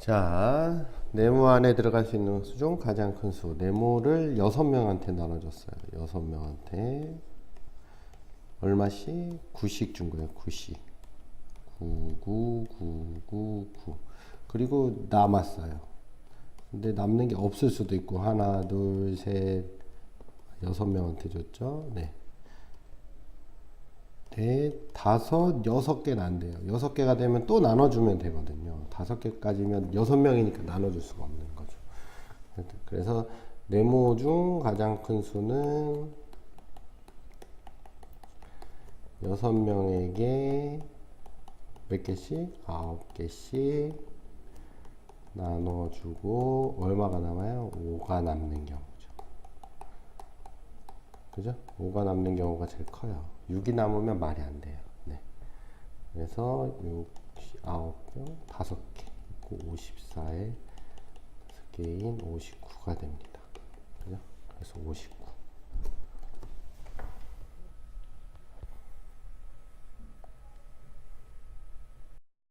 자, 네모 안에 들어갈 수 있는 수 중 가장 큰 수. 네모를 여섯 명한테 나눠줬어요. 여섯 명한테. 얼마씩? 9씩 준 거예요. 9씩. 9, 9, 9, 9, 9. 그리고 남았어요. 근데 남는 게 없을 수도 있고, 하나, 둘, 셋, 여섯 명한테 줬죠. 네. 네, 다섯, 여섯 개는 안 돼요. 여섯 개가 되면 또 나눠주면 되거든요. 다섯 개까지면 여섯 명이니까 나눠줄 수가 없는 거죠. 그래서 네모 중 가장 큰 수는 여섯 명에게 몇 개씩? 아홉 개씩 나눠주고 얼마가 남아요? 5가 남는 경우죠. 그죠? 5가 남는 경우가 제일 커요. 6이 남으면 말이 안 돼요. 네. 그래서 6, 9명, 5개. 54에 5개인 59가 됩니다. 그죠? 그래서 59.